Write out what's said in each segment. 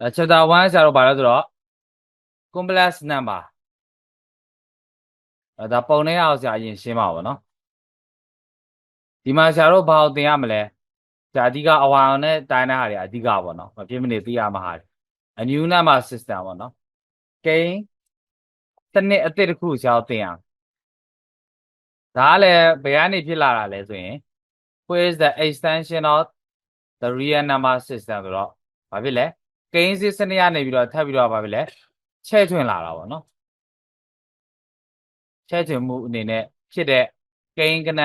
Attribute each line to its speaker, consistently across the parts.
Speaker 1: အဲ chapter 1ဆရာတို့ဘာလဲဆိုတော့ complex number အဲဒါပုံနဲ့အောင်ဆရာအရင်ရှင်းပါပါနော်ဒီမှာဆရာတို့ဘာကိုသင်ရမလဲဆရာအဓိကအဝါအောင်နဲ့တိုင်းတဲ့ဟာတွေအဓိကပေါ့နော်မဖြစ်မနေသိရမှာဟာတွေ a new number system ပေါ့နော်ကိန်းတစ်နှစ်အသစ်တစ်ခုဆရာတို့သင်ရအောင်ဒါကလည်းဘယ်ကနေဖြစ်လာတာလဲဆိုရင် what is the extension of the real number system ဆိုတော့ဘာဖြစ်လဲ ကိန်းစစ်စနစ်ကနေပြီးတော့ထပ်ပြီးတော့ဘာဖြစ်လဲချဲ့ထွင်လာတာပေါ့နော်ချဲ့ထွင်မှုအနေနဲ့ဖြစ်တဲ့ကိန်းကဏ္ဍ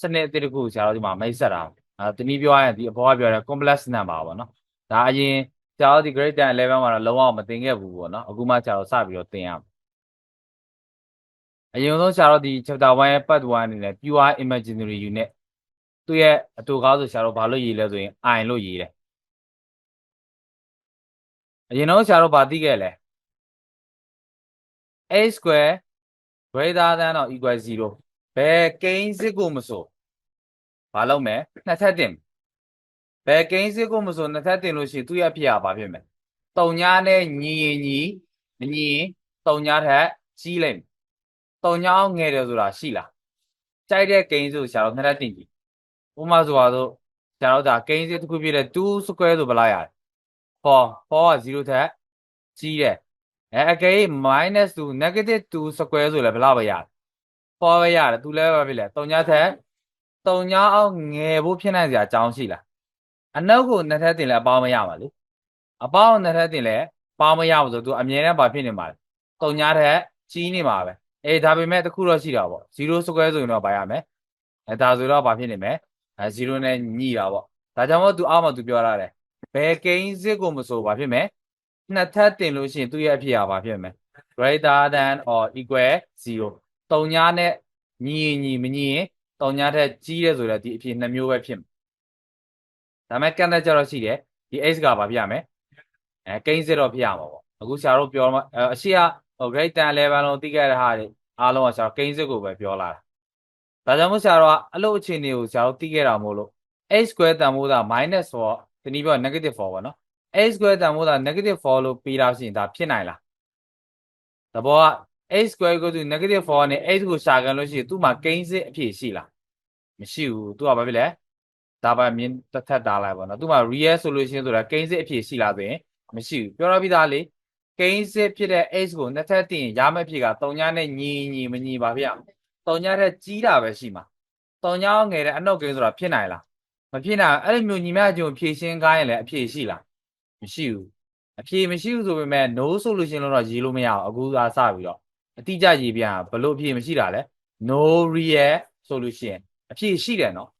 Speaker 1: စနစ်အသစ်တစ်ခုဆရာတို့ဒီမှာမိတ်ဆက်တာအဲတနည်းပြောရရင်ဒီအပေါ်ကပြောတဲ့ complex number ပေါ့နော်ဒါအရင်ဆရာတို့ဒီ grade 10 11မှာတော့လုံးဝမသင်ခဲ့ဘူးပေါ့နော်အခုမှဆရာတို့စပြီးတော့သင်ရမယ်အရင်ဆုံးဆရာတို့ဒီ chapter 1ရဲ့ part 1အနေနဲ့ pure imaginary unit သူ့ရဲ့အတူကားဆိုဆရာတို့ဘာလို့ရေးလဲဆိုရင် i လို့ရေးတယ် အရင်တော့ဆရာတို့ဘာသိခဲ့လဲ a square greater than or equal 0ဘယ်ကိန်းစစ်ကိုမဆိုဘာလုပ်မလဲနှစ်ထပ်တင်ဘယ်ကိန်းစစ်ကိုမဆိုနှစ်ထပ်တင်လို့ရှိရင်သူ့ရဲ့အဖြစ်ကဘာဖြစ်မလဲတုံညာနဲ့ညီရင်ညီမညီရင်တုံညာထက်ကြီးလိုက်မယ်တုံညာအောင်ငယ်တယ်ဆိုတာရှိလားကြိုက်တဲ့ကိန်းစစ်ကိုဆရာတို့နှစ်ထပ်တင်ကြည့်ဥပမာဆိုပါတော့ဆရာတို့ဒါကိန်းစစ်တစ်ခုပြည့်တဲ့2 square ဆိုဘယ်လောက်ရတယ် 4 4က0ထက်ကြီးတယ်အဲအကယ် minus 2 negative 2 square ဆိုလည်းဘယ်လောက်ပဲရတယ်4ပဲရတယ်သူလည်းပဲဖြစ်လေတုံညာထက်တုံညာအောင်ငယ်ဖို့ဖြစ်နိုင်စရာအကြောင်းရှိလားအနောက်ကိုနှစ်ထပ်တင်လည်းအပေါင်းမရပါလေအပေါင်းနှစ်ထပ်တင်လည်းပေါင်းမရဘူးဆိုသူအမြဲတမ်းဘာဖြစ်နေမှာလဲတုံညာထက်ကြီးနေမှာပဲအေးဒါပေမဲ့တစ်ခုတော့ရှိတာပေါ့0 square ဆိုရင်တော့ဘာရမလဲအဲဒါဆိုတော့ဘာဖြစ်နေမလဲအဲ0နဲ့ညှိတာပေါ့ဒါကြောင့်မို့သူအောက်မှာသူပြောရတယ် ဘယ်ကိန်းစစ်ကိုမဆိုဘာဖြစ်မလဲနှစ်ထပ်တင်လို့ရှိရင်သူ့ရဲ့အဖြစ်အဘာဖြစ်မလဲ greater than or equal 0တုံညာနဲ့ညီရင်ညီမညီရင်တုံညာထက်ကြီးတယ်ဆိုတော့ဒီအဖြစ်နှစ်မျိုးပဲဖြစ်မှာဒါမဲ့ကန့်တဲ့ကြတော့ရှိတယ်ဒီ x ကဘာဖြစ်ရမလဲအဲကိန်းစစ်တော့ဖြစ်ရမှာပေါ့အခုဆရာတို့ပြောမှာအရှိကဟို grade 10 11လုံးသိခဲ့တဲ့ဟာတွေအားလုံးကဆရာကိန်းစစ်ကိုပဲပြောလာတာဒါကြောင့်မို့ဆရာတို့ကအလုပ်အခြေအနေကိုဆရာတို့သိခဲ့တာမို့လို့ x square တန်ဖိုးတာ -4 တ နည်းပြော negative 4ပေါ့နော် x square တန်ဖိုးတာ negative 4လို့ပြီးတော့ရှိရင်ဒါဖြစ်နိုင်လားသဘောက x square equal to negative 4နဲ့ x ကိုရှာခံလို့ရှိရင်သူ့မှာကိန်းစစ်အဖြစ်ရှိလားမရှိဘူးသူကဘာဖြစ်လဲဒါပါမြင်တစ်ထပ်တားလိုက်ပေါ့နော်သူ့မှာ real solution ဆိုတာကိန်းစစ်အဖြစ်ရှိလားဆိုရင်မရှိဘူးပြောရပြီးသားလေကိန်းစစ်ဖြစ်တဲ့ x ကိုနှစ်ထပ်တင်ရမယ့်ဖြစ်က3ညနဲ့ညီညီမညီပါဗျ3ညထက်ကြီးတာပဲရှိမှာ3ညငယ်တဲ့အနှုတ်ကိန်းဆိုတာဖြစ်နိုင်လား မဖြစ်နိုင်အဲ့လိုမျိုးညီမကျုံဖြည့်ရှင်းခိုင်းရင်လည်းအဖြေရှိလားမရှိဘူးအဖြေမရှိဘူးဆိုပေမဲ့ no solution လို့တော့ရေးလို့မရအောင်အခုသာစပြီးတော့အတိအကျရေးပြဘလို့အဖြေမရှိတာလဲ no real solution အဖြေရှိတယ်နော်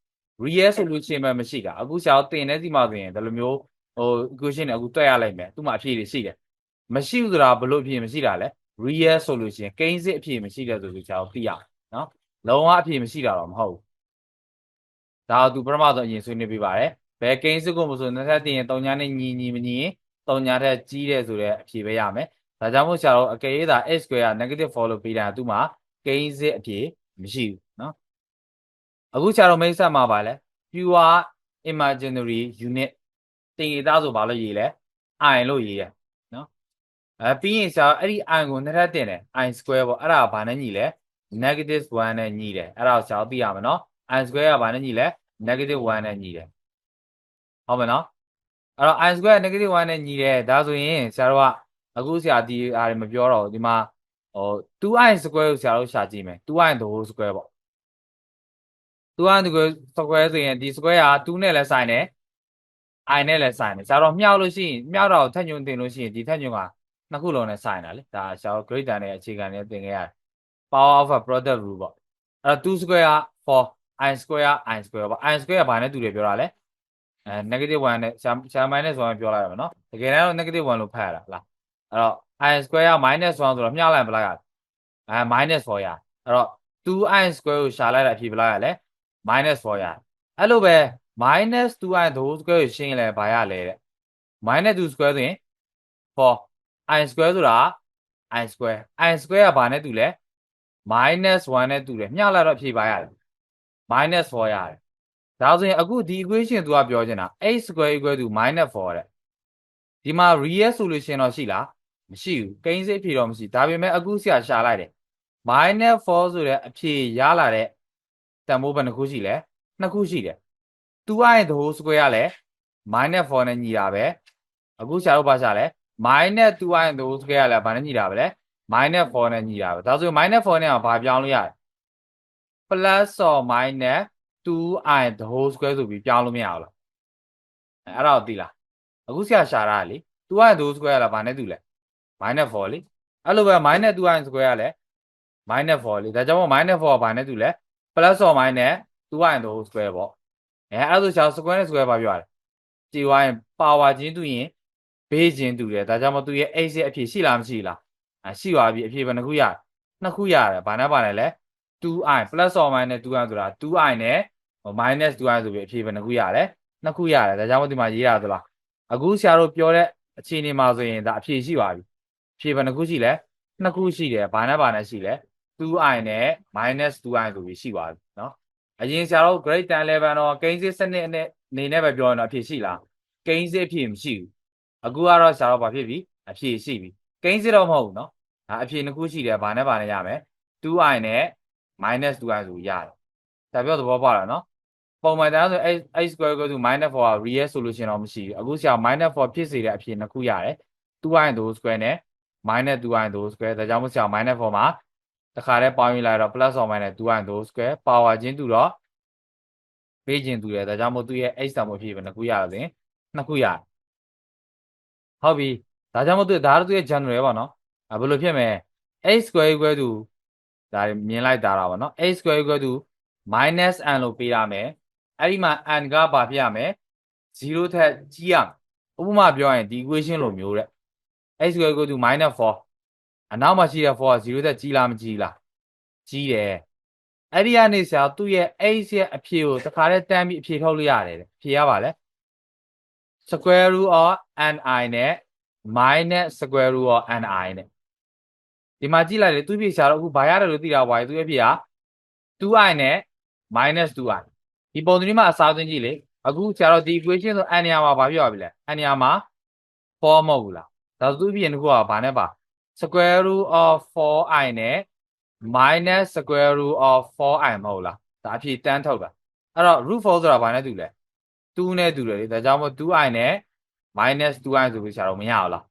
Speaker 1: real solution ပဲမရှိတာအခုဆရာတို့သင်တဲ့စီမှာဆိုရင်ဒီလိုမျိုးဟို equation တွေအခုတွက်ရလိုက်မယ်သူ့မှာအဖြေတွေရှိတယ်မရှိဘူးဆိုတာဘလို့အဖြေမရှိတာလဲ real solution ကိန်းစစ်အဖြေမရှိတဲ့ဆိုလို့ဆရာတို့သိရနော်လုံးဝအဖြေမရှိတာတော့မဟုတ်ဘူး ဒါကသူပထမဆုံးအရင်ဆွေးနွေးပြပါတယ်ဘယ်ကိန်းစစ်ကိုမဆိုနှစ်ထပ်တင်ရင်3ညာနဲ့ညီညီမညီရင်3ညာထက်ကြီးတယ်ဆိုတဲ့အဖြေပဲရမယ်ဒါကြောင့်မို့ဆရာတို့အကယ်၍သာ x square က negative 4လို့ပေးတာသူ့မှာကိန်းစစ်အဖြေမရှိဘူးเนาะအခုဆရာတို့မိတ်ဆက်မှာပါလဲ pure imaginary unit တင်ရသားဆိုဘာလို့ရေးလဲ i လို့ရေးရเนาะအဲပြီးရင်ဆရာအဲ့ဒီ i ကိုနှစ်ထပ်တင်တယ် i square ပေါ့အဲ့ဒါကဘာနဲ့ညီလဲ negative 1နဲ့ညီတယ်အဲ့ဒါကိုဆရာတို့သိရမယ်เนาะ i square ကဘာနဲ့ညီလဲ negative 1နဲ့ညီတယ်ဟုတ်မနော်အဲ့တော့ i square negative 1နဲ့ညီတယ်ဒါဆိုရင်ဆရာတို့ကအခုဆရာဒီအားတွေမပြောတော့ဘူးဒီမှာဟို 2i square ကိုဆရာတို့ရှာကြည့်မယ် 2i the whole square ပေါ့ 2i the whole square ဆိုရင်ဒီ square က2နဲ့လည်းဆိုင်တယ် i နဲ့လည်းဆိုင်တယ်ဆရာတို့မြောက်လို့ရှိရင်မြောက်တော့ထက်ညွန်တင်လို့ရှိရင်ဒီထက်ညွန်ကနှစ်ခုလုံးနဲ့ဆိုင်တာလေဒါဆရာတို့ greater နဲ့အခြေခံနဲ့သင်ခဲ့ရတယ် power of a product rule ပေါ့အဲ့တော့2 square က4 i square i square ပေါ့ i square ကဘာနဲ့တူတယ်ပြောတာလဲအဲ negative 1နဲ့ရှာ minus 1ပြောလိုက်ရမယ်နော်တကယ်တမ်းတော့ negative 1လို့ဖတ်ရတာလားအဲ့တော့ i square က minus 1ဆိုတော့မျှလိုက်ဘယ်လောက်ရအဲ minus 4ရအဲ့တော့ 2i square ကိုရှာလိုက်တာအဖြစ်ဘယ်လောက်ရလဲ minus 4ရအဲ့လိုပဲ minus 2i the whole square ကိုရှင်းရင်လည်းဘာရလဲတဲ့ minus 2 square ဆိုရင်4 i square ဆိုတာ i square i square ကဘာနဲ့တူလဲ minus 1နဲ့တူတယ်မျှလိုက်တော့ဖြေပါရတယ် minus 4ရတယ်ဒါဆိုရင်အခုဒီ equation သူကပြောချင်တာ x square equal to minus 4တဲ့ဒီမှာ real solution တော့ရှိလားမရှိဘူးကိန်းစစ်အဖြေတော့မရှိဒါပေမဲ့အခုဆရာရှာလိုက်တယ် minus 4ဆိုတဲ့အဖြေရလာတဲ့တန်ဖိုးဘယ်နှခုရှိလဲနှစ်ခုရှိတယ်2 i ရဲ့ the whole square ကလည်း minus 4နဲ့ညီတာပဲအခုဆရာတို့ဘာရှာလဲ minus 2 i ရဲ့ the whole square ကလည်းဘာနဲ့ညီတာပဲလဲ minus 4နဲ့ညီတာပဲဒါဆို minus 4နဲ့ကဘာပြောင်းလို့ရတယ် plus or minus 2i the whole square ဆိုပြီးပြောင်းလို့မရဘူးလားအဲ့ဒါကိုသိလားအခုဆရာရှာတာလေ 2i the whole square ကလည်းဘာနဲ့တူလဲ minus 4လေအဲ့လိုပဲ minus 2i square ကလည်း minus 4လေဒါကြောင့်မို့ minus 4ကဘာနဲ့တူလဲ plus or minus 2i the whole square ပေါ့အဲအဲ့ဒါဆိုရှာ square နဲ့ square ဘာပြောရလဲကြည်ဝိုင်း power ချင်းတူရင် base ချင်းတူတယ်ဒါကြောင့်မို့သူရဲ့ x ရဲ့အဖြေရှိလားမရှိလားအဲရှိပါပြီအဖြေဘယ်နှခုရနှစ်ခုရတယ်ဘာနဲ့ဘာနဲ့လဲ 2i plus or minus 2i ဆိုတာ 2i နဲ့ minus 2i ဆိုပြီးအဖြေဘယ်နှခုရလဲနှစ်ခုရတယ်ဒါကြောင့်မို့ဒီမှာရေးရသလားအခုဆရာတို့ပြောတဲ့အခြေအနေမှာဆိုရင်ဒါအဖြေရှိပါပြီအဖြေဘယ်နှခုရှိလဲနှစ်ခုရှိတယ်ဘာနဲ့ဘာနဲ့ရှိလဲ 2i နဲ့ minus 2i ဆိုပြီးရှိပါပြီเนาะအရင်ဆရာတို့ grade 10 11တော့ကိန်းစစ်စနစ်နဲ့နေနဲ့ပဲပြောရင်တော့အဖြေရှိလားကိန်းစစ်အဖြေမရှိဘူးအခုကတော့ဆရာတို့ဘာဖြစ်ပြီအဖြေရှိပြီကိန်းစစ်တော့မဟုတ်ဘူးเนาะဒါအဖြေနှစ်ခုရှိတယ်ဘာနဲ့ဘာနဲ့ရမယ် 2i နဲ့ minus 2ကဆိုရတယ်ဒါပြောသဘောပေါက်လားနော်ပုံမှန်တရားဆို x x square equal to minus 4က real solution တော့မရှိဘူးအခုဆရာ minus 4ဖြစ်စေတဲ့အဖြစ်နှစ်ခုရတယ် 2i 2 square နဲ့ minus 2i 2 square ဒါကြောင့်မို့ဆရာ minus 4မှာတခါတည်းပေါင်းယူလိုက်တော့ plus or minus 2i 2 square ပါဝါချင်းတူတော့ပေးခြင်းတူတယ်ဒါကြောင့်မို့သူရဲ့ x တန်ဖို့ဖြစ်ပဲနှစ်ခုရလို့ဆိုရင်နှစ်ခုရဟုတ်ပြီဒါကြောင့်မို့သူဒါတော့သူရဲ့ general ပေါ့နော်ဘယ်လိုဖြစ်မလဲ x square equal to ဒါမြင်လိုက်တာတာပေါ့နော် x square equal to minus n လို့ပေးရမယ်အဲ့ဒီမှာ n ကဘာဖြစ်ရမလဲ0ထက်ကြီးရမယ်ဥပမာပြောရင်ဒီ equation လိုမျိုးတဲ့ x square equal to minus 4အနောက်မှာရှိတဲ့4က0ထက်ကြီးလားမကြီးလားကြီးတယ်အဲ့ဒီကနေဆရာသူ့ရဲ့ x ရဲ့အဖြေကိုတခါတည်းတန်းပြီးအဖြေထုတ်လို့ရတယ်တဲ့ဖြေရပါလဲ square root of ni နဲ့ minus square root of ni နဲ့ ဒီမှာကြည့်လိုက်လေသူ့ဖြေရှာတော့အခုဘာရတယ်လို့သိတာပါလေသူ့ရဲ့ဖြေက 2i နဲ့ minus 2i ဒီပုံသဏ္ဍာန်မှာအစားသွင်းကြည့်လေအခုဆရာတော့ဒီ equation ဆို n နေရာမှာဘာပြောရပြီလဲ n နေရာမှာ4မဟုတ်ဘူးလားဒါဆိုသူ့ပြင်တစ်ခုကဘာနဲ့ပါ square root of 4i နဲ့ minus square root of 4i မဟုတ်လားဒါအဖြေတန်းထုတ်တာအဲ့တော့ root 4ဆိုတာဘာနဲ့တူလဲ2နဲ့တူတယ်လေဒါကြောင့်မို့ 2i နဲ့ minus 2i ဆိုပြီးဆရာတော့မရဘူးလား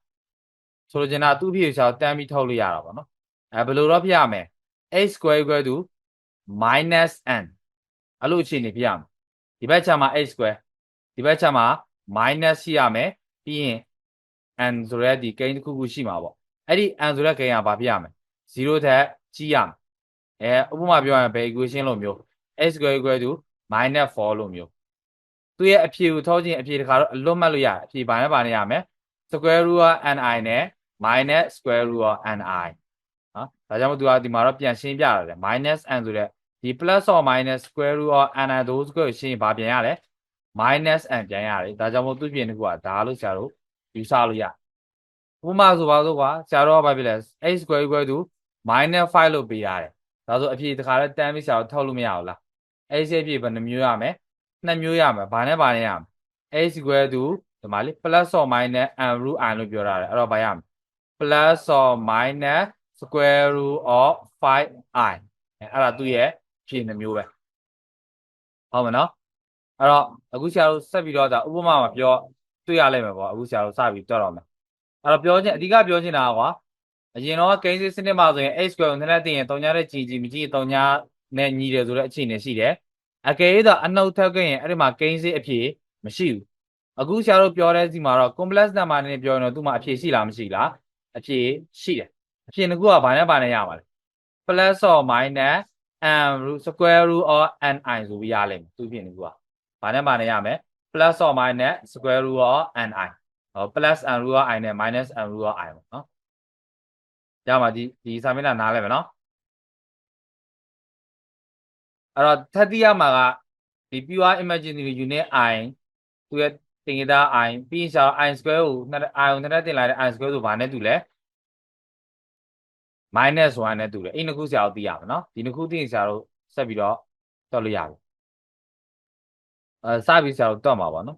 Speaker 1: ဆိုလိုချင်တာသူ့ဖြေဆရာတန်းပြီးထုတ်လို့ရတာပေါ့နော်အဲဘယ်လိုတော့ဖြစ်ရမလဲ x square equal to minus n အဲ့လိုအခြေအနေဖြစ်ရမယ်ဒီဘက်ခြမ်းမှာ x square ဒီဘက်ခြမ်းမှာ minus ရှိရမယ်ပြီးရင် n ဆိုရဲဒီကိန်းတစ်ခုခုရှိမှာပေါ့အဲ့ဒီ n ဆိုတဲ့ကိန်းကဘာဖြစ်ရမလဲ0ထက်ကြီးရမယ်အဲဥပမာပြောရရင်ဘယ် equation လို့မျိုး x square equal to minus 4လို့မျိုးသူရဲ့အဖြေကိုထောက်ခြင်းအဖြေတခါတော့အလွတ်မှတ်လို့ရတယ်အဖြေဘာနဲ့ဘာနဲ့ရမယ် square root of ni နဲ့ minus square root of ni နော်ဒါကြောင့်မို့သူကဒီမှာတော့ပြန်ရှင်းပြရတယ် minus n ဆိုတဲ့ဒီ plus or minus square root of n i those ကိုရှင်းဘာပြန်ရလဲ minus n ပြန်ရတယ်ဒါကြောင့်မို့သူပြင်တစ်ခုကဒါလို့ဆရာတို့ယူဆလို့ရဥပမာဆိုပါတော့ကွာဆရာတို့ကဘာဖြစ်လဲ x square equal to minus 5လို့ပေးရတယ်ဒါဆိုအဖြေတခါလဲတန်းပြီးဆရာတို့ထုတ်လို့မရဘူးလား x ရဲ့အဖြေဘယ်နှမျိုးရမလဲနှစ်မျိုးရမယ်ဘာနဲ့ဘာနဲ့ရမလဲ x square to ဒီမှာလေ plus or minus n root i လို့ပြောရတယ်အဲ့တော့ဘာရမလဲ plus or minus square root of 5i အဲ့ဒါသူ့ရဲ့ဖြေနှမျိုးပဲဟုတ်မနော်အဲ့တော့အခုဆရာတို့ဆက်ပြီးတော့ဒါဥပမာမှာပြောတွေ့ရလိမ့်မယ်ပေါ့အခုဆရာတို့စပြီးပြောတော့မယ်အဲ့တော့ပြောချင်းအဓိကပြောချင်တာကွာအရင်တော့ကိန်းစစ်စနစ်မှာဆိုရင် x square ကိုနည်းနည်းသိရင်3ညာတဲ့ကြည်ကြည်မကြည်3ညာနဲ့ညီတယ်ဆိုတဲ့အခြေအနေရှိတယ်အကယ်၍တော့အနှုတ်ထက်ခဲ့ရင်အဲ့ဒီမှာကိန်းစစ်အဖြေမရှိဘူးအခုဆရာတို့ပြောတဲ့စီမှာတော့ complex number နဲ့ပြောရင်တော့သူ့မှာအဖြေရှိလားမရှိလား အဖြေရှိတယ်အဖြေတစ်ခုကဘာနဲ့ဘာနဲ့ရပါလဲ plus or minus n root square root of ni ဆိုပြီးရလိမ့်မယ်သူဖြစ်နေကူကဘာနဲ့ဘာနဲ့ရမယ် plus or minus square root of ni ဟော plus n root of i နဲ့ minus n root of i ပေါ့နော်ရမှာဒီဒီစာမျက်နှာနားလဲမယ်နော်အဲ့တော့ထပ်တိရမှာကဒီ pure imaginary unit i သူရဲ့ တင်ကြတာ i ပြီးရင်ရှာ i square ကိုနှစ် i ကိုနှစ်တင်လိုက်တဲ့ i square ဆိုဘာနဲ့တူလဲ minus 1နဲ့တူတယ်အဲ့နှစ်ခုဆရာတို့သိရမှာနော်ဒီနှစ်ခုသိရင်ဆရာတို့ဆက်ပြီးတော့တွက်လို့ရပြီအဲစပြီးဆရာတို့တွက်မှာပါနော်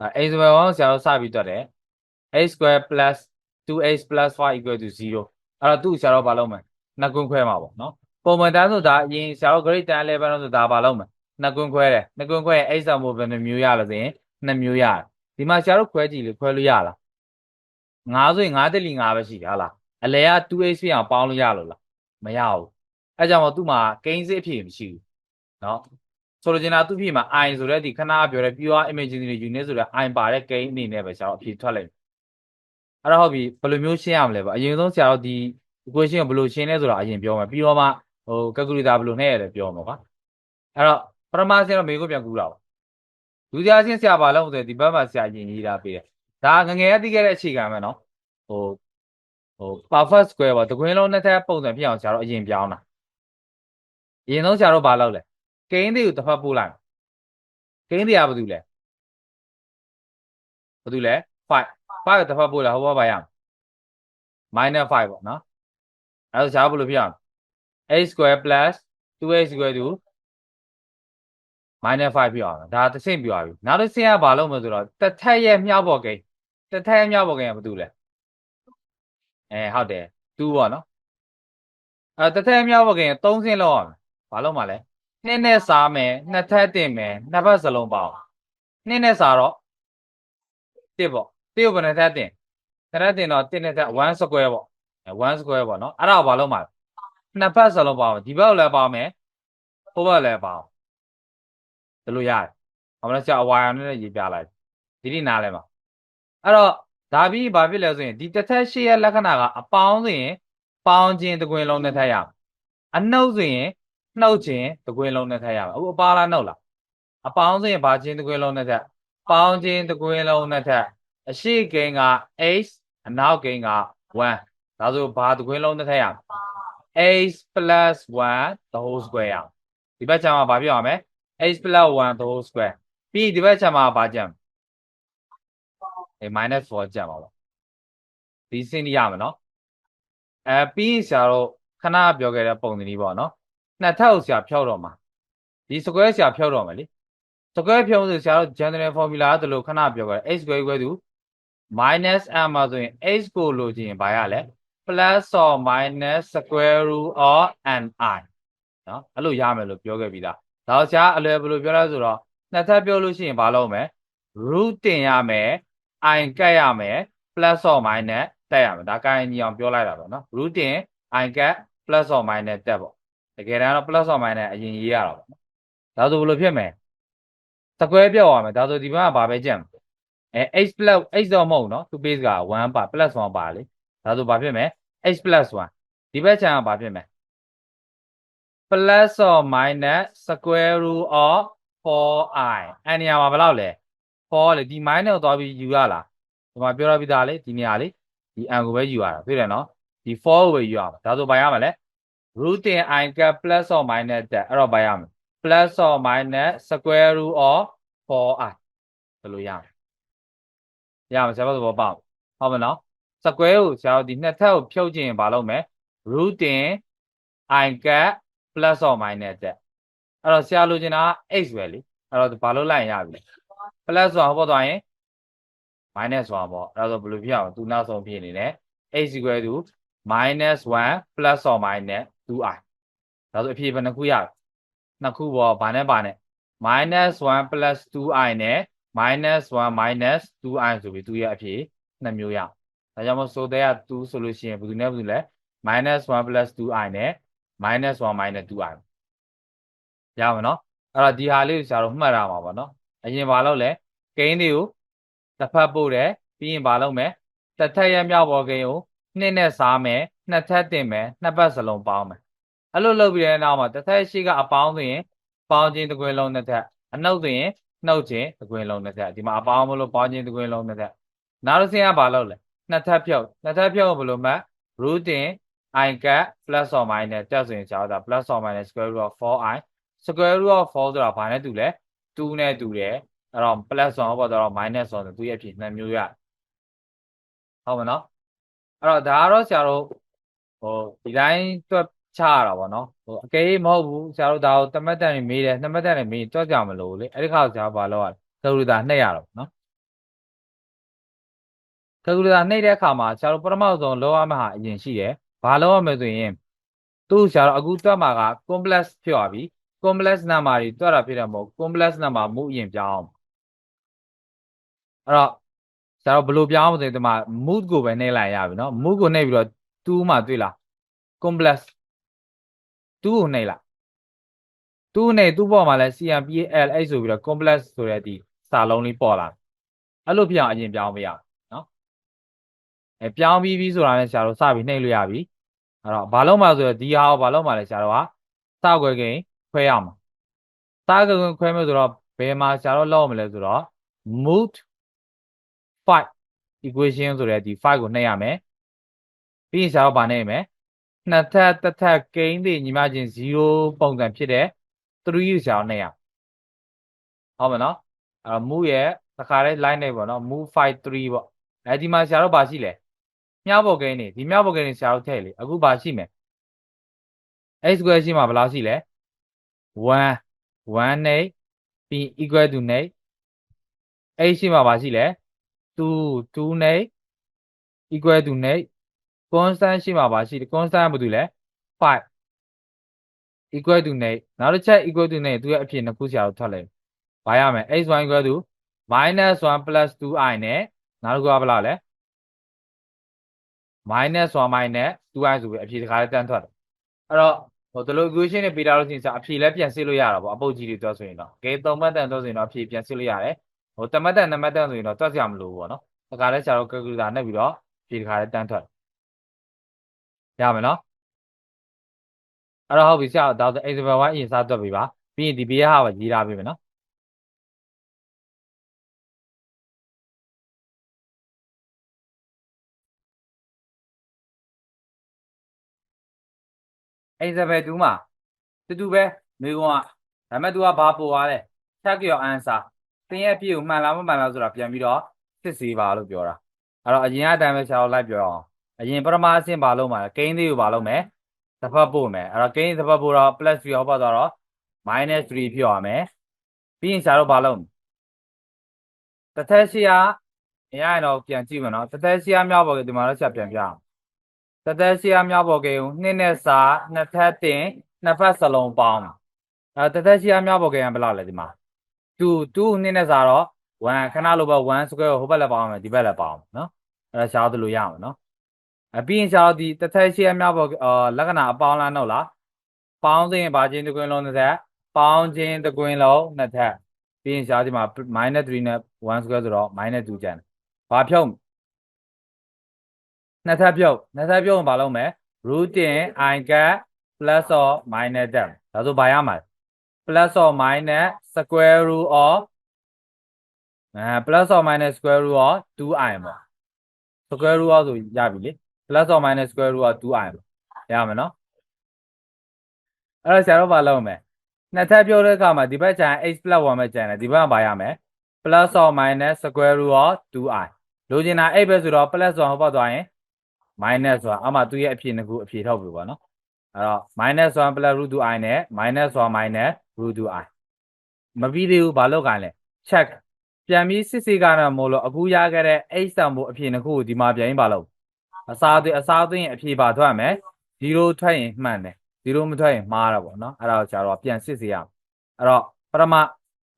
Speaker 1: အဲ a ဆိုပဲ1ဆရာတို့စပြီးတွက်တယ် x square plus 2x plus 5 equal to 0အဲ့တော့သူ့ဆရာတော်ဘာလုပ်မလဲနှစ်ကွန်းခွဲမှာပေါ့နော်ပုံမှန်တန်းဆိုတာအရင်ဆရာတော် grade 10 11တော့ဆိုတာဘာလုပ်မလဲနှစ်ကွန်းခွဲတယ်နှစ်ကွန်းခွဲရင် x ဆောင်ဖို့ဘယ်နှမျိုးရလဲဆိုရင် နှစ်မျိုးရတယ်ဒီမှာဆရာတို့ခွဲကြည့်လေခွဲလို့ရလား9ဆိုရင်9တက်လီ9ပဲရှိတယ်ဟုတ်လားအလဲက 2x ပြအောင်ပေါင်းလို့ရလို့လားမရဘူးအဲကြောင့်မို့သူ့မှာကိန်းစစ်အဖြစ်မရှိဘူးနော်ဆိုလိုချင်တာသူ့ဖြစ်မှာ i ဆိုတဲ့ဒီခဏပြောတဲ့ pure imaginary unit ဆိုတဲ့ i ပါတဲ့ကိန်းအနေနဲ့ပဲဆရာတို့အဖြစ်ထွက်လိုက်မယ်အဲ့တော့ဟုတ်ပြီဘယ်လိုမျိုးရှင်းရမလဲပေါ့အရင်ဆုံးဆရာတို့ဒီ equation ကိုဘယ်လိုရှင်းလဲဆိုတာအရင်ပြောမယ်ပြီးတော့မှဟို calculator ဘယ်လိုနဲ့ရတယ်ပြောမှာကွာအဲ့တော့ပထမဆင်းတော့မေကိုပြန်ကူလာပါ ဒုတိယဆင်းဆရာဘာလုပ်ဆိုဒီဘက်မှာဆရာရင်ရေးတာပေးတယ်ဒါငငယ်ရသိခဲ့တဲ့အခြေခံပဲနော်ဟိုဟို perfect square ပေါ့တကွင်းလုံးနှစ်ထပ်ပုံစံဖြစ်အောင်ဆရာတို့အရင်ပြောင်းတာအရင်ဆုံးဆရာတို့ဘာလုပ်လဲကိန်းတွေကိုတစ်ဖက်ပို့လိုက်ကိန်းတွေကဘာတူလဲဘာတူလဲ5 5ကိုတစ်ဖက်ပို့လိုက်ဟောပါပါရမယ် minus 5ပေါ့နော်အဲ့ဒါဆရာတို့ဘယ်လိုဖြစ်အောင် a square plus 2a square to minus 5ဖြစ်အောင်ဒါတစ်ဆင့်ပြောပြီနောက်တစ်ဆင့်ကဘာလုပ်မလဲဆိုတော့တစ်ထက်ရဲ့မြောက်ပေါ်ကိန်းတစ်ထက်ရဲ့မြောက်ပေါ်ကိန်းကဘာတူလဲအဲဟုတ်တယ်2ပေါ့နော်အဲတစ်ထက်ရဲ့မြောက်ပေါ်ကိန်းက3ဆင့်လောက်အောင်ဘာလုပ်မှာလဲနှစ်နဲ့စားမယ်နှစ်ထက်တင်မယ်နှစ်ဘက်စလုံးပေါအောင်နှစ်နဲ့စားတော့တစ်ပေါ့တစ်ကိုဘယ်နှစ်ထက်တင်တစ်ထက်တင်တော့တစ်နဲ့ထက်1 square ပေါ့1 square ပေါ့နော်အဲ့ဒါကိုဘာလုပ်မှာလဲနှစ်ဖက်စလုံးပါအောင်ဒီဘက်ကိုလည်းပါမယ်ဟိုဘက်လည်းပါအောင် ဒီလိုရတယ်ဘာမလဲဆရာအဝါရနဲ့ရေးပြလိုက်ဒီဒီနားလဲမှာအဲ့တော့ဒါပြီးဘာဖြစ်လဲဆိုရင်ဒီတစ်ထက်ရှိရဲ့လက္ခဏာကအပေါင်းဆိုရင်ပေါင်းခြင်းတကွင်းလုံးနဲ့ထက်ရမယ်အနှုတ်ဆိုရင်နှုတ်ခြင်းတကွင်းလုံးနဲ့ထက်ရမယ်အခုအပါလားနှုတ်လားအပေါင်းဆိုရင်ဘာခြင်းတကွင်းလုံးနဲ့ထက်ပေါင်းခြင်းတကွင်းလုံးနဲ့ထက်အရှိကိန်းက h အနောက်ကိန်းက1ဒါဆိုဘာတကွင်းလုံးနဲ့ထက်ရမယ် h plus 1 the whole square ရအောင်ဒီဘက်ခြမ်းမှာဘာပြောရမလဲ h plus 1 the whole square ပြီးဒီဘက်ခြမ်းမှာဘာကြံအဲ minus 4ကြံပါပေါ့ဒီစင်းရမယ်နော်အဲပြီးဆရာတို့ခဏပြောခဲ့တဲ့ပုံစံလေးပေါ့နော်နှစ်ထပ်ကိုဆရာဖြောက်တော့မှာဒီ square ဆရာဖြောက်တော့မယ်လေ square ဖြောက်ဆိုဆရာတို့ general formula ကတလို့ခဏပြောခဲ့တယ် h square equal to minus m မှာဆိုရင် h ကိုလိုချင်ဘာရလဲ plus or minus square root of n i နော်အဲ့လိုရမယ်လို့ပြောခဲ့ပြီးသား ဒါတော့ဆရာအလွယ်ဘယ်လိုပြောလဲဆိုတော့နှစ်ထပ်ပြောလို့ရှိရင်ဘာလုပ်မလဲ root တင်ရမယ် i ကတ်ရမယ် plus or minus တက်ရမယ်ဒါကိုင်းညီအောင်ပြောလိုက်တာပေါ့နော် root တင် i ကတ် plus or minus တက်ပေါ့တကယ်တမ်းတော့ plus or minus အရင်ရေးရတာပေါ့နော်ဒါဆိုဘယ်လိုဖြစ်မလဲ square ပြောက်ရမယ်ဒါဆိုဒီဘက်ကဘာပဲကြံအဲ h plus h တော့မဟုတ်နော်သူ base က1ပါ plus 1ပါလေဒါဆိုဘာဖြစ်မလဲ h plus 1ဒီဘက်ခြမ်းကဘာဖြစ်မလဲ plus or minus square root of 4i အဲ့နေရာမှာဘယ်လောက်လဲ4လေဒီ minus ကိုသွားပြီးယူရလားဒီမှာပြောရပြီးသားလေဒီနေရာလေဒီ n ကိုပဲယူရတာသိတယ်နော်ဒီ4ကိုပဲယူရမှာဒါဆိုဘာရမလဲ root in i က plus or minus တက်အဲ့တော့ဘာရမလဲ plus or minus square root of 4i ဘယ်လိုရမလဲရမှာဆရာတို့ဘောပေါက်ဟုတ်မနော် square ကိုဆရာတို့ဒီနှစ်ထပ်ကိုဖြုတ်ခြင်းဘာလုပ်မလဲ root in i က plus or minus တက်အဲ့တော့ဆရာလိုချင်တာ x ပဲလေအဲ့တော့ဘာလို့လိုက်ရပြီ plus ဆိုတာဟောသွားရင် minus ဆိုတာပေါ့အဲ့တော့ဘယ်လိုဖြစ်အောင်သူနောက်ဆုံးဖြစ်နေတယ် x equal to minus 1 plus or minus 2i ဒါဆိုအဖြေဘယ်နှခုရလဲနှစ်ခုပေါ့ဘာနဲ့ဘာနဲ့ minus 1 plus 2i နဲ့ minus 1 minus 2i ဆိုပြီးသူရဲ့အဖြေနှစ်မျိုးရဒါကြောင့်မို့ဆိုတဲ့က2ဆိုလို့ရှိရင်ဘယ်သူနဲ့ဘယ်သူလဲ minus 1 plus 2i နဲ့ minus 1 minus 2i ရပါနော်အဲ့တော့ဒီဟာလေးကိုဆရာတို့မှတ်ရမှာပါနော်အရင်ဘာလုပ်လဲကိန်းတွေကိုတစ်ဖက်ပို့တယ်ပြီးရင်ဘာလုပ်မလဲတစ်ထက်ရမြောက်ပေါ်ကိန်းကိုနှစ်နဲ့စားမယ်နှစ်ထက်တင်မယ်နှစ်ပတ်စလုံးပေါင်းမယ်အဲ့လိုလုပ်ပြီးတဲ့နောက်မှာတစ်ထက်ရှိကအပေါင်းဆိုရင်ပေါင်းခြင်းတစ်ခွင်လုံးနှစ်ထက်အနှုတ်ဆိုရင်နှုတ်ခြင်းတစ်ခွင်လုံးနှစ်ထက်ဒီမှာအပေါင်းမလို့ပေါင်းခြင်းတစ်ခွင်လုံးနှစ်ထက်နောက်တစ်ဆင့်ကဘာလုပ်လဲနှစ်ထပ်ဖြုတ်နှစ်ထပ်ဖြုတ်ဘယ်လိုမှ root in i က plus or minus တက်ဆိုရင်ကျောင်းတာ plus or minus square root of 4i square root of 4ဆိုတာဘာနဲ့တူလဲ2နဲ့တူတယ်အဲ့တော့ plus 1ပေါ့တော့ minus 1ဆိုသူရဲ့အဖြစ်နှစ်မျိုးရဟုတ်မနော်အဲ့တော့ဒါကတော့ဆရာတို့ဟိုဒီတိုင်းတွက်ချရတာပေါ့နော်ဟိုအကယ်၍မဟုတ်ဘူးဆရာတို့ဒါကိုတမတ်တန်နေမေးတယ်နှစ်မတ်တန်နေမေးတွက်ကြမလို့လေအဲ့ဒီခါဆရာဘာလို့ရလဲသရူတာနှိပ်ရတော့နော် calculator နှိပ်တဲ့အခါမှာဆရာတို့ပထမဆုံးလောက်ရမယ့်ဟာအရင်ရှိတယ် ဘာလောက်ရမလဲဆိုရင်သူ့ဆရာတို့အခုတွက်မှာက complex ဖြစ်သွားပြီ complex number တွေတွက်တာဖြစ်တယ်မဟုတ် complex number မူအရင်ပြောင်းအောင်အဲ့တော့ဆရာတို့ဘယ်လိုပြောင်းအောင်ဆိုရင်ဒီမှာ mood ကိုပဲနှိပ်လိုက်ရပြီเนาะ mood ကိုနှိပ်ပြီးတော့2မှာတွေ့လား complex 2ကိုနှိပ်လိုက်2နဲ့2ပေါ်မှာလဲ CMPL အဲ့ဆိုပြီးတော့ complex ဆိုတဲ့ဒီစာလုံးလေးပေါ်လာအဲ့လိုဖြစ်အောင်အရင်ပြောင်းပေးရအောင်เนาะ အဲပြောင်းပြီးပြီဆိုတာနဲ့ဆရာတို့စပြီးနှိပ်လို့ရပြီအဲ့တော့ဘာလို့မှဆိုတော့ဒီဟာကိုဘာလို့မှလဲဆရာတို့ကစခွဲခင်ခွဲရမှာစခွဲခင်ခွဲမယ်ဆိုတော့ဘယ်မှာဆရာတို့လောက်မလဲဆိုတော့ mood 5 equation ဆိုတဲ့ဒီ5ကိုနှိပ်ရမယ်ပြီးရင်ဆရာတို့ဗာနှိပ်ရမယ်နှစ်ထပ်တစ်ထပ်ကိန်းတွေညီမချင်း0ပုံစံဖြစ်တဲ့3ဆရာတို့နှိပ်ရဟုတ်မယ်နော်အဲ့တော့ move ရဲ့တစ်ခါလေး line နဲ့ပေါ့နော် move 5 3ပေါ့အဲဒီမှာဆရာတို့ဗာရှိလဲ မြပေါ်ကိန်းနေဒီမြပေါ်ကိန်းနေဆရာတို့ထည့်လေအခုဗာရှိမယ် x square ရှိမှာဘယ်လောက်ရှိလဲ1 1နေပြီး equal to နေ x ရှိမှာဗာရှိလဲ2 2နေ equal to နေ constant ရှိမှာပါရှိတယ် constant ဘာတူလဲ5 equal to နေနောက်တစ်ချက် equal to နေသူရဲ့အဖြစ်နှစ်ခုဆရာတို့ထွက်လိုက်ဘာရမလဲ x1 equal to minus 1 plus 2i နဲ့နောက်တစ်ခုကဘယ်လောက်လဲ minus 1 minus 2i ဆိုပြီးအဖြေတစ်ခါလေးတန်းထွက်တယ်အဲ့တော့ဟိုဒီလို equation တွေပေးထားလို့ရှိရင်စာအဖြေလည်းပြန်စစ်လို့ရတာပေါ့အပုတ်ကြီးတွေတွက်ဆိုရင်တော့ကဲ3မှတ်တန်တွက်ဆိုရင်တော့အဖြေပြန်စစ်လို့ရတယ်ဟိုတမှတ်တန်2မှတ်တန်ဆိုရင်တော့တွက်စရာမလိုဘူးပေါ့နော်ဒါကလည်းဆရာတို့ calculator နဲ့ပြီးတော့အဖြေတစ်ခါလေးတန်းထွက်ရမယ်နော်အဲ့တော့ဟုတ်ပြီဆရာဒါဆို example 1အရင်စတွက်ပြီပါပြီးရင်ဒီ BA ဟာပဲရေးထားပြီမယ်နော် example 2မှာတူတူပဲမိကုံးကဒါပေမဲ့ तू ကဘာပို့သွားလဲ check your answer သင်ရဲ့အပြည့်ကိုမှန်လားမမှန်လားဆိုတာပြန်ပြီးတော့စစ်ဆေးပါလို့ပြောတာအဲ့တော့အရင်ကအတိုင်းပဲဆရာတို့လိုက်ပြောအောင်အရင်ပထမအဆင့်ဘာလုပ်မှာလဲကိန်းသေးကိုဘာလုပ်မယ်တစ်ဖက်ပို့မယ်အဲ့တော့ကိန်းတစ်ဖက်ပို့တော့ plus 3ဟောပါသွားတော့ minus 3ဖြစ်သွားမယ်ပြီးရင်ဆရာတို့ဘာလုပ်မလဲတစ်ထက်ရှိရအရင်ကတော့ပြန်ကြည့်မယ်နော်တစ်ထက်ရှိရမြောက်ပေါ်ကဒီမှာတော့ဆရာပြန်ပြအောင် တစ်ထက်ရှိရမြောက်ပေါ်ကကိုနှစ်နဲ့စာနှစ်ထက်တင်နှစ်ဖက်စလုံးပေါင်းအဲတစ်ထက်ရှိရမြောက်ပေါ်ကကဘယ်လောက်လဲဒီမှာ2 2နှစ်နဲ့စာတော့1ခဏလိုပဲ1 square ကိုဟိုဘက်လည်းပေါင်းမယ်ဒီဘက်လည်းပေါင်းမယ်နော်အဲဒါရှားသလိုရအောင်နော်အပြီးရင်ရှားဒီတစ်ထက်ရှိရမြောက်ပေါ်အာလက္ခဏာအပေါင်းလားတော့လားပေါင်းစဉ်ဘာချင်းတစ်ကွင်းလုံးတစ်ထက်ပေါင်းခြင်းတစ်ကွင်းလုံးနှစ်ထပ်ပြီးရင်ရှားဒီမှာ -3 နဲ့1 square ဆိုတော့ -2 ကျန်တယ်ဘာဖြုတ် နှစ်ထပ်ဖြုတ်နှစ်ထပ်ဖြုတ်ရင်ဘာလုပ်မလဲ root in i cat plus or minus တက်ဒါဆိုဘာရမှာလဲ plus or minus square root of အဲ plus or minus square root of 2i ပေါ့ square root of ဆိုရပြီလေ plus or minus square root of 2i ပေါ့ရမယ်နော်အဲ့တော့ဆရာတို့ဘာလုပ်မလဲနှစ်ထပ်ပြောတဲ့အခါမှာဒီဘက်ကျန် x plus 1ပဲကျန်တယ်ဒီဘက်ကဘာရမလဲ plus or minus square root of 2i လိုချင်တာအဲ့ပဲဆိုတော့ plus 1ဟောပေါ့သွားရင် minus ဆိုတာအမှသူ့ရဲ့အဖြေနှစ်ခုအဖြေထုတ်ပြီပေါ့နော်အဲ့တော့ minus 1 plus root 2i နဲ့ minus 1 minus root 2i မပြီးသေးဘူးဘာလို့ခိုင်းလဲ check ပြန်ပြီးစစ်စစ်ကတော့မို့လို့အခုရခဲ့တဲ့ h တန်ဖို့အဖြေနှစ်ခုကိုဒီမှာပြန်ရင်ပါလို့အစားသွင်းအစားသွင်းရင်အဖြေပါထွက်မယ်0ထွက်ရင်မှန်တယ်0မထွက်ရင်မှားတာပေါ့နော်အဲ့ဒါကိုဆရာတို့ပြန်စစ်စေရအောင်အဲ့တော့ပထမ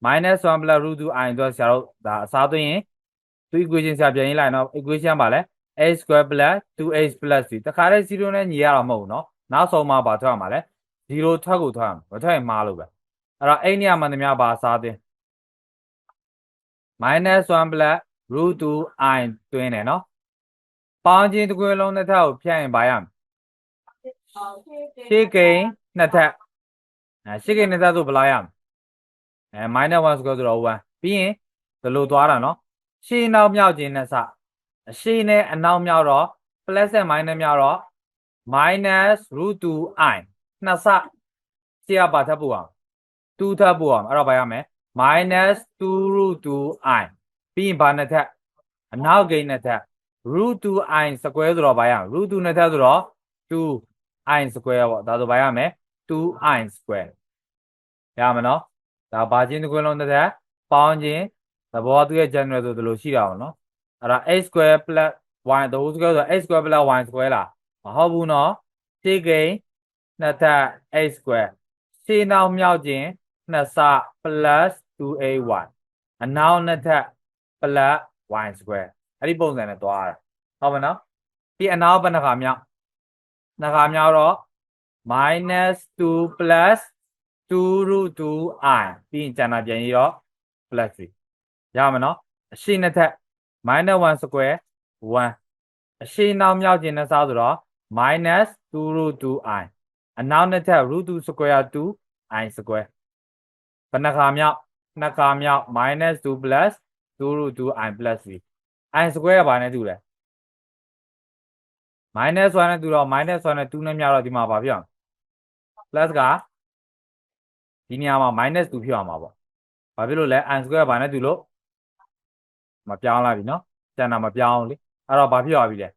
Speaker 1: minus 1 plus root 2i တော့ဆရာတို့ဒါအစားသွင်းရင်သူ equation ဆရာပြန်ရေးလိုက်နော် equation ပါလဲ a square plus 2h plus c တခါတည်း0နဲ့ညီရတော့မဟုတ်ဘူးเนาะနောက်ဆုံးမှဘာထွက်ရမှာလဲ0ထွက်ကိုထွက်ရမှာမထွက်ရင်မှားလို့ပဲအဲ့တော့အဲ့နေရာမှာတည်းများဘာစားသင်း minus 1 plus root 2i တွင်းတယ်เนาะပေါင်းခြင်းတစ်ခွေလုံးတစ်ထပ်ကိုဖြတ်ရင်ဘာရမလဲရှေ့ကိန်းနှစ်ထပ်အဲရှေ့ကိန်းနှစ်ထပ်ဆိုဘယ်လောက်ရမလဲအဲ minus 1 square ဆိုတော့1ပြီးရင်ဒီလိုသွားတာเนาะရှေ့နောက်မြောက်ခြင်းနဲ့စ အရှိနဲ့အနောက်မြောက်တော့ plus နဲ့ minus မြောက်တော့ minus root 2i နှစ်ဆစီရပါထပ်ပို့အောင်2ထပ်ပို့အောင်အဲ့တော့ဘာရမလဲ minus 2 root 2i ပြီးရင်ဘာနှစ်ထပ်အနောက်ဂိမ်းနှစ်ထပ် root 2i square ဆိုတော့ဘာရမလဲ root 2နှစ်ထပ်ဆိုတော့ 2i square ပေါ့ဒါဆိုဘာရမလဲ 2i square ရမယ်နော်ဒါဘာချင်းတစ်ခွင်းလုံးတစ်ထပ်ပေါင်းခြင်းသဘောသူရဲ့ general ဆိုဒီလိုရှိတာပေါ့နော် အဲ့ဒါ x square plus y တဝ square ဆို x square plus y square လားမဟုတ်ဘူးနော်ရှေ့ကိန်းနှစ်ထပ် x square ရှေ့နောက်မြောက်ခြင်းနှစ်ဆ plus 2ay အနောက်နှစ်ထပ် plus y square အဲ့ဒီပုံစံနဲ့သွားတာဟုတ်မနော်ဒီအနောက်ဘယ်နှခါမြောက်နှစ်ခါမြောက်တော့ minus 2 plus 2 root 2i ပြီးရင်ကျန်တာပြန်ရေးတော့ plus 3ရမနော်အရှိနှစ်ထပ် minus 1 square 1အရှိနောက်မြောက်ခြင်းနဲ့စားဆိုတော့ minus 2 root 2i အနောက်နှစ်ထပ် root 2 square 2i square ဘယ်နှခါမြောက်နှစ်ခါမြောက် minus 2 plus 2 root 2i plus 3 i square ကဘာနဲ့တူလဲ minus 1နဲ့တူတော့ minus 1နဲ့2နဲ့မြောက်တော့ဒီမှာဘာဖြစ်အောင် plus ကဒီနေရာမှာ minus 2ဖြစ်အောင်ပါပေါ့ဘာဖြစ်လို့လဲ i square ကဘာနဲ့တူလို့ မပြောင်းလာပြီနော်ကျန်တာမပြောင်းဘူးလေအဲ့တော့ဘာဖြစ်သွားပြီလဲ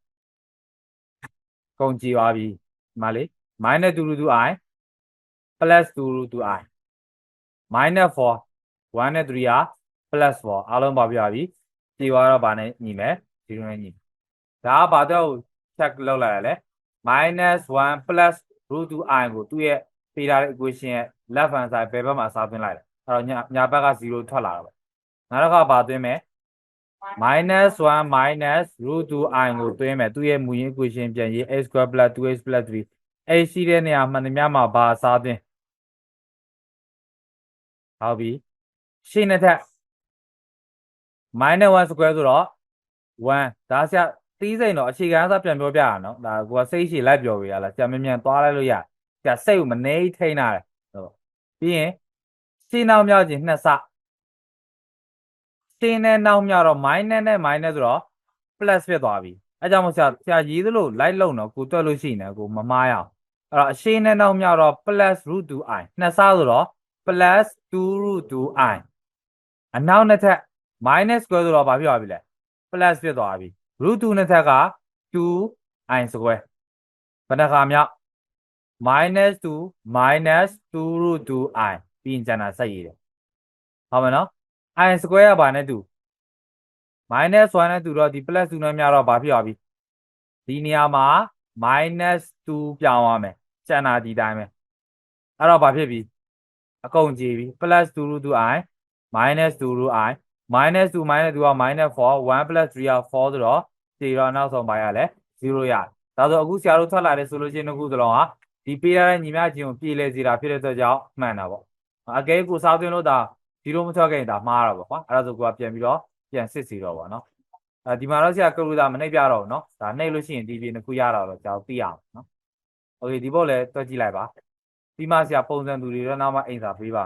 Speaker 1: ကုန်ကြည်သွားပြီဒီမှာလေ minus 2 root 2i plus 2 root 2i minus 4 1နဲ့3က plus 4အားလုံးပါပြပြီကြည်သွားတော့ဗာနဲ့ညီမယ်0နဲ့ညီဒါကဘာတော့ check လောက်လာရလဲ minus 1 plus root 2i ကိုသူ့ရဲ့ပေးထားတဲ့ equation ရဲ့ left hand side ဘယ်ဘက်မှာအစားသွင်းလိုက်လဲအဲ့တော့ညာညာဘက်က0ထွက်လာတော့ပဲနောက်တစ်ခါပါသွင်းမယ် minus 1 minus root 2i ကိုသွင်းမယ်သူ့ရဲ့မူရင်း equation ပြန်ရေး x square plus 2x plus 3 a ရှိတဲ့နေရာမှန်သမျှမှာဘာအစားသွင်းဟုတ်ပြီရှင်းတဲ့ထက် minus 1 square ဆိုတော့1ဒါဆရာတီးစိန်တော့အခြေခံအစားပြန်ပြောပြရအောင်နော်ဒါကိုကစိတ်ရှိလိုက်ပြောပြရလားဆရာမြင်မြန်သွားလိုက်လို့ရဆရာစိတ်ကိုမနေထိန်းတာလေဟုတ်ပြီးရင်ရှင်းနောက်မြောက်ခြင်းနှစ်ဆ ရှင်းနဲ့နောက်မြောက်တော့ minus နဲ့ minus ဆိုတော့ plus ဖြစ်သွားပြီအဲကြောင့်မို့ဆရာဆရာရေးသလိုလိုက်လုံတော့ကိုတွက်လို့ရှိနေကိုမမားရအောင်အဲ့တော့အရှင်းနဲ့နောက်မြောက်တော့ plus root 2i နှစ်ဆဆိုတော့ plus 2 root 2i အနောက်နှစ်ထပ် minus square ဆိုတော့ဘာဖြစ်သွားပြီလဲ plus ဖြစ်သွားပြီ root 2နှစ်ထက်က 2i square ဘယ်နှခါမြောက် minus 2 minus 2 root 2i ပြီးရင်ကျန်တာဆက်ရေးတယ်ဟုတ်မယ်နော် i square ကဘာနဲ့တူ minus 1နဲ့တူတော့ဒီ plus 2နဲ့များတော့ဘာဖြစ်သွားပြီဒီနေရာမှာ minus 2ပြောင်းသွားမယ်ကျန်တာဒီတိုင်းပဲအဲ့တော့ဘာဖြစ်ပြီအကုန်ကြည့်ပြီ plus 2 root 2i minus 2 root i minus 2 minus 2က minus 4 1 plus 3က4ဆိုတော့ခြေတော့နောက်ဆုံးပါရလဲ0ရဒါဆိုအခုဆရာတို့ထွက်လာတဲ့ဆိုလို့ရှိရင်အခုသလုံးဟာဒီပေးရတဲ့ညီမချင်းကိုပြည်လဲစီတာဖြစ်တဲ့အတွက်ကြောင့်မှန်တာပေါ့အကဲကိုစားသွင်းလို့ဒါ 0မထွက်ခဲ့ရင်ဒါမှားတာပေါ့ကွာအဲ့ဒါဆိုကိုကပြန်ပြီးတော့ပြန်စစ်စီတော့ပေါ့နော်အဲဒီမှာတော့ဆရာကလူတာမနှိပ်ပြတော့ဘူးနော်ဒါနှိပ်လို့ရှိရင်ဒီပြင်တစ်ခုရတာတော့ကျွန်တော်သိရအောင်နော်โอเคဒီဘောလည်းတွက်ကြည့်လိုက်ပါဒီမှာဆရာပုံစံသူတွေတော့နောက်မှအိမ်စာပေးပါ